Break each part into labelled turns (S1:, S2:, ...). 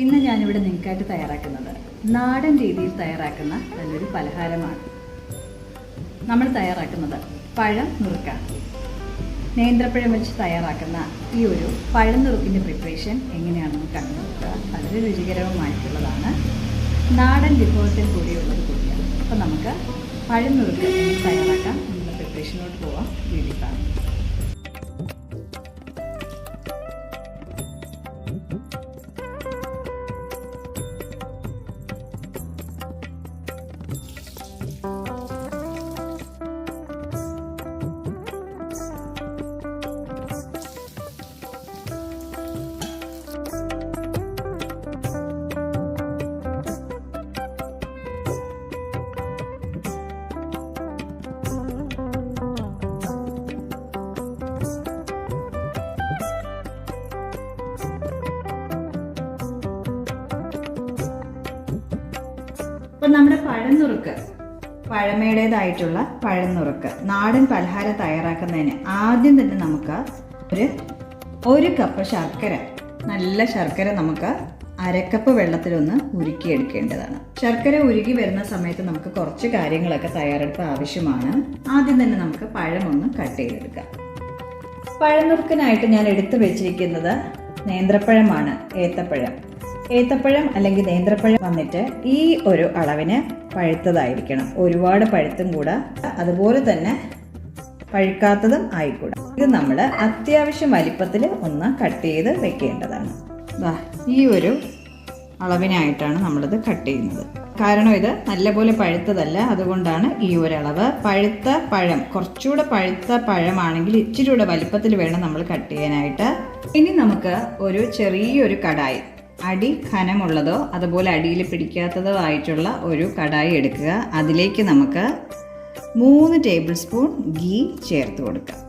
S1: ഇന്ന് ഞാനിവിടെ നിങ്ങൾക്കായിട്ട് തയ്യാറാക്കുന്നത് നാടൻ രീതിയിൽ തയ്യാറാക്കുന്ന നല്ലൊരു പലഹാരമാണ്. നമ്മൾ തയ്യാറാക്കുന്നത് പഴം നുറുക്കാണ് നേന്ത്രപ്പഴം വെച്ച് തയ്യാറാക്കുന്ന ഈ ഒരു പഴം നുറുക്കിന്റെ പ്രിപ്പറേഷൻ എങ്ങനെയാണെന്ന് കണ്ടു നോക്കുക വളരെ രുചികരവുമായിട്ടുള്ളതാണ്. നാടൻ വിഭവത്തിൽ കൂടിയുള്ളത് കൂടിയാണ് അപ്പോൾ നമുക്ക് പഴം നുറുക്ക് തയ്യാറാക്കാം. അപ്പം നമ്മുടെ പഴന്നുറുക്ക് പഴമയുടേതായിട്ടുള്ള പഴന്നുറുക്ക് നാടൻ പലഹാരം തയ്യാറാക്കുന്നതിന് ആദ്യം തന്നെ നമുക്ക് ഒരു ഒരു കപ്പ് ശർക്കര നല്ല ശർക്കര നമുക്ക് അരക്കപ്പ് വെള്ളത്തിലൊന്ന് ഉരുക്കിയെടുക്കേണ്ടതാണ്. ശർക്കര ഉരുകി വരുന്ന സമയത്ത് നമുക്ക് കുറച്ച് കാര്യങ്ങളൊക്കെ തയ്യാറെടുപ്പ് ആവശ്യമാണ്. ആദ്യം തന്നെ നമുക്ക് പഴമൊന്ന് കട്ട് ചെയ്തെടുക്കാം. പഴനുറുക്കിനായിട്ട് ഞാൻ എടുത്തു വെച്ചിരിക്കുന്നത് നേന്ത്രപ്പഴമാണ് ഏത്തപ്പഴം. ഏത്തപ്പഴം അല്ലെങ്കിൽ നേന്ത്രപ്പഴം വന്നിട്ട് ഈ ഒരു അളവിന് പഴുത്തതായിരിക്കണം. ഒരുപാട് പഴുത്തും കൂടാ. അതുപോലെ തന്നെ പഴുക്കാത്തതും ആയിക്കൂടാ. ഇത് നമ്മൾ അത്യാവശ്യം വലിപ്പത്തിൽ ഒന്ന് കട്ട് ചെയ്ത് വെക്കേണ്ടതാണ്. വാ ഈ ഒരു അളവിനായിട്ടാണ് നമ്മളിത് കട്ട് ചെയ്യുന്നത്. കാരണം ഇത് നല്ലപോലെ പഴുത്തതല്ല. അതുകൊണ്ടാണ് ഈ ഒരു അളവ്. പഴുത്ത പഴം കുറച്ചുകൂടെ പഴുത്ത പഴമാണെങ്കിൽ ഇച്ചിരി കൂടെ വലിപ്പത്തിൽ വേണം നമ്മൾ കട്ട് ചെയ്യാനായിട്ട്. ഇനി നമുക്ക് ഒരു ചെറിയൊരു കടായി അടി ഖനമുള്ളതോ അതുപോലെ അടിയിൽ പിടിക്കാത്തതോ ആയിട്ടുള്ള ഒരു കടായി എടുക്കുക. അതിലേക്ക് നമുക്ക് മൂന്ന് ടേബിൾ സ്പൂൺ ഗീ ചേർത്ത് കൊടുക്കാം.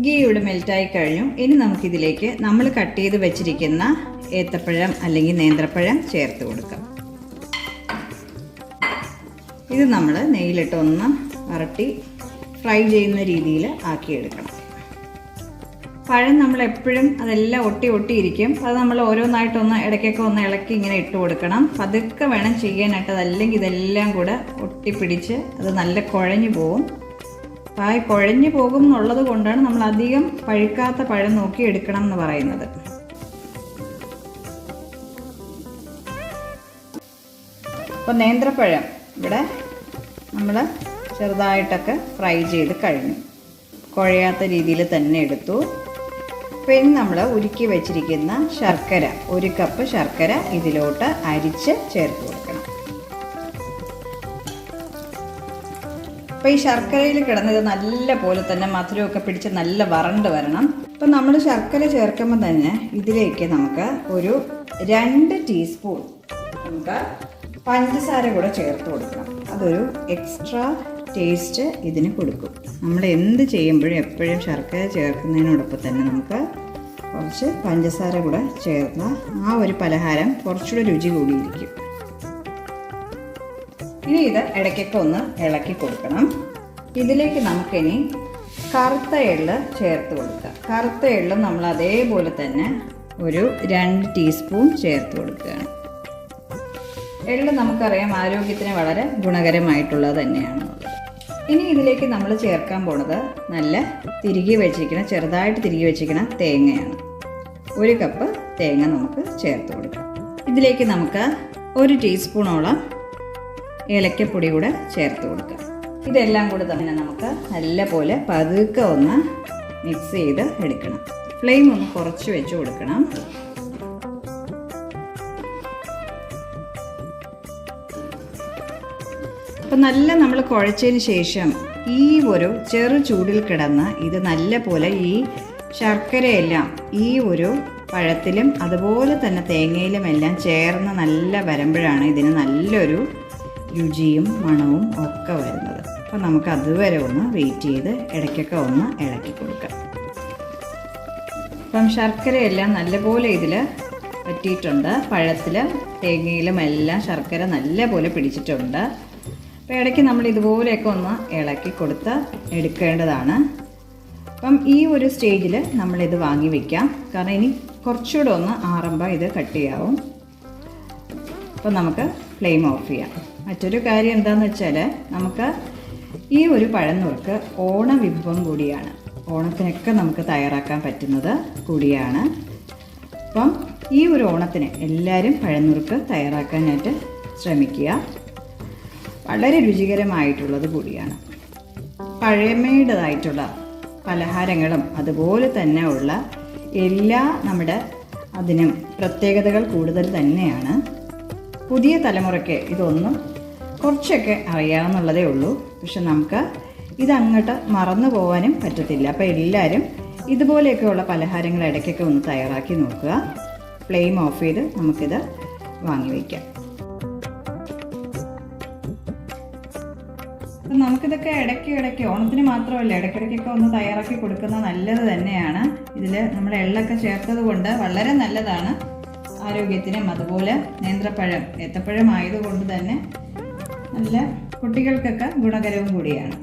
S1: ഗീ ഇവിടെ മെൽറ്റായി കഴിഞ്ഞു. ഇനി നമുക്കിതിലേക്ക് നമ്മൾ കട്ട് ചെയ്ത് വെച്ചിരിക്കുന്ന ഏത്തപ്പഴം അല്ലെങ്കിൽ നേന്ത്രപ്പഴം ചേർത്ത് കൊടുക്കാം. ഇത് നമ്മൾ നെയ്യിലിട്ട് ഒന്ന് വരട്ടി ഫ്രൈ ചെയ്യുന്ന രീതിയിൽ ആക്കിയെടുക്കണം പഴം നമ്മൾ എപ്പോഴും അതെല്ലാം ഒട്ടി ഒട്ടിയിരിക്കും. അത് നമ്മൾ ഓരോന്നായിട്ടൊന്ന് ഇടയ്ക്കൊക്കെ ഒന്ന് ഇളക്കി ഇങ്ങനെ ഇട്ട് കൊടുക്കണം. പതുക്കെ വേണം ചെയ്യാനായിട്ട്. അതല്ലെങ്കിൽ ഇതെല്ലാം കൂടെ ഒട്ടിപ്പിടിച്ച് അത് നല്ല കുഴഞ്ഞു പോവും. പായ കുഴഞ്ഞു പോകും എന്നുള്ളത് കൊണ്ടാണ് നമ്മൾ അധികം പഴുക്കാത്ത പഴം നോക്കി എടുക്കണം എന്ന് പറയുന്നത്. അപ്പോൾ നേന്ത്രപ്പഴം ഇവിടെ നമ്മൾ ചെറുതായിട്ടൊക്കെ ഫ്രൈ ചെയ്ത് കഴിഞ്ഞു. കുഴയാത്ത രീതിയിൽ തന്നെ എടുത്തു. പിന്നെ നമ്മൾ ഉരുക്കി വെച്ചിരിക്കുന്ന ശർക്കര ഒരു കപ്പ് ശർക്കര ഇതിലോട്ട് അരിച്ച് ചേർത്ത് കൊടുക്കണം. അപ്പോൾ ഈ ശർക്കരയിൽ കിടന്നത് നല്ല പോലെ തന്നെ മധുരമൊക്കെ പിടിച്ച് നല്ല വറണ്ട് വരണം. അപ്പം നമ്മൾ ശർക്കര ചേർക്കുമ്പോൾ തന്നെ ഇതിലേക്ക് നമുക്ക് ഒരു രണ്ട് ടീസ്പൂൺ നമുക്ക് പഞ്ചസാര കൂടെ ചേർത്ത് കൊടുക്കണം. അതൊരു എക്സ്ട്രാ ടേസ്റ്റ് ഇതിന് കൊടുക്കും. നമ്മൾ എന്ത് ചെയ്യുമ്പോഴും എപ്പോഴും ശർക്കര ചേർക്കുന്നതിനോടൊപ്പം തന്നെ നമുക്ക് കുറച്ച് പഞ്ചസാര കൂടെ ചേർന്ന ആ ഒരു പലഹാരം കുറച്ചുകൂടെ രുചി കൂടിയിരിക്കും. ഇനി ഇത് ഇടയ്ക്കൊക്കെ ഒന്ന് ഇളക്കി കൊടുക്കണം. ഇതിലേക്ക് നമുക്കിനി കറുത്ത എള്ള് ചേർത്ത് കൊടുക്കുക കറുത്ത എള്ള് നമ്മൾ അതേപോലെ തന്നെ ഒരു രണ്ട് ടീസ്പൂൺ ചേർത്ത് കൊടുക്കുകയാണ്. എള്ള് നമുക്കറിയാം ആരോഗ്യത്തിന് വളരെ ഗുണകരമായിട്ടുള്ളത് തന്നെയാണെന്നുള്ളത് ഇനി ഇതിലേക്ക് നമ്മൾ ചേർക്കാൻ പോണത് നല്ല തിരികെ വെച്ചിരിക്കുന്ന ചെറുതായിട്ട് തിരികെ വെച്ചിരിക്കുന്ന തേങ്ങയാണ്. ഒരു കപ്പ് തേങ്ങ നമുക്ക് ചേർത്ത് കൊടുക്കാം. ഇതിലേക്ക് നമുക്ക് ഒരു ടീസ്പൂണോളം ഏലക്കപ്പൊടി കൂടെ ചേർത്ത് കൊടുക്കാം. ഇതെല്ലാം കൂടെ തന്നെ നമുക്ക് നല്ലപോലെ പതുക്കെ ഒന്ന് മിക്സ് ചെയ്ത് എടുക്കണം. ഫ്ലെയിം ഒന്ന് കുറച്ച് വെച്ച് കൊടുക്കണം. അപ്പം നല്ല നമ്മൾ കുഴച്ചതിന് ശേഷം ഈ ഒരു ചെറു ചൂടിൽ കിടന്ന് ഇത് നല്ല പോലെ ഈ ശർക്കരയെല്ലാം ഈ ഒരു പഴത്തിലും അതുപോലെ തന്നെ തേങ്ങയിലും എല്ലാം ചേർന്ന് നല്ല വരുമ്പോഴാണ് ഇതിന് നല്ലൊരു രുചിയും മണവും ഒക്കെ വരുന്നത്. അപ്പം നമുക്ക് അതുവരെ ഒന്ന് വെയിറ്റ് ചെയ്ത് ഇടയ്ക്കൊക്കെ ഒന്ന് ഇളക്കി കൊടുക്കാം. അപ്പം ശർക്കരയെല്ലാം നല്ലപോലെ ഇതിൽ പറ്റിയിട്ടുണ്ട് പഴത്തിലും തേങ്ങയിലും എല്ലാം ശർക്കര നല്ലപോലെ പിടിച്ചിട്ടുണ്ട്. അപ്പോൾ ഇടയ്ക്ക് നമ്മൾ ഇതുപോലെയൊക്കെ ഒന്ന് ഇളക്കി കൊടുത്ത് എടുക്കേണ്ടതാണ്. അപ്പം ഈ ഒരു സ്റ്റേജിൽ നമ്മളിത് വാങ്ങി വയ്ക്കാം കാരണം ഇനി കുറച്ചുകൂടെ ഒന്ന് ആറുമ്പോൾ ഇത് കട്ട് ചെയ്യാവും. അപ്പം നമുക്ക് ഫ്ലെയിം ഓഫ് ചെയ്യാം. മറ്റൊരു കാര്യം എന്താണെന്ന് വെച്ചാൽ നമുക്ക് ഈ ഒരു പഴന്നൂർക്ക് ഓണ വിഭവം കൂടിയാണ്. ഓണത്തിനൊക്കെ നമുക്ക് തയ്യാറാക്കാൻ പറ്റുന്നത് കൂടിയാണ്. അപ്പം ഈ ഒരു ഓണത്തിന് എല്ലാവരും പഴന്നൂർക്ക് തയ്യാറാക്കാനായിട്ട് ശ്രമിക്കുക. വളരെ രുചികരമായിട്ടുള്ളത് കൂടിയാണ്. പഴമയുടേതായിട്ടുള്ള പലഹാരങ്ങളും അതുപോലെ തന്നെ ഉള്ള എല്ലാ നമ്മുടെ അതിനും പ്രത്യേകതകൾ കൂടുതൽ തന്നെയാണ്. പുതിയ തലമുറയ്ക്ക് ഇതൊന്നും കുറച്ചൊക്കെ അറിയാമെന്നുള്ളതേ ഉള്ളൂ. പക്ഷെ നമുക്ക് ഇതങ്ങോട്ട് മറന്നു പോകാനും പറ്റത്തില്ല. അപ്പോൾ എല്ലാവരും ഇതുപോലെയൊക്കെയുള്ള പലഹാരങ്ങൾ ഇടയ്ക്കൊക്കെ ഒന്ന് തയ്യാറാക്കി നോക്കുക. ഫ്ലെയിം ഓഫ് ചെയ്ത് നമുക്കിത് വാങ്ങി വയ്ക്കാം. നമുക്കിതൊക്കെ ഇടയ്ക്ക് ഇടയ്ക്ക് ഓണത്തിന് മാത്രമല്ല ഇടയ്ക്കിടയ്ക്കൊക്കെ ഒന്ന് തയ്യാറാക്കി കൊടുക്കുന്നത് നല്ലത് തന്നെയാണ്. ഇതിൽ നമ്മൾ എള്ളൊക്കെ ചേർത്തത് കൊണ്ട് വളരെ നല്ലതാണ്. ആരോഗ്യത്തിനും അതുപോലെ നേന്ത്രപ്പഴം ഏത്തപ്പഴം ആയതുകൊണ്ട് തന്നെ നല്ല കുട്ടികൾക്കൊക്കെ ഗുണകരവും കൂടിയാണ്.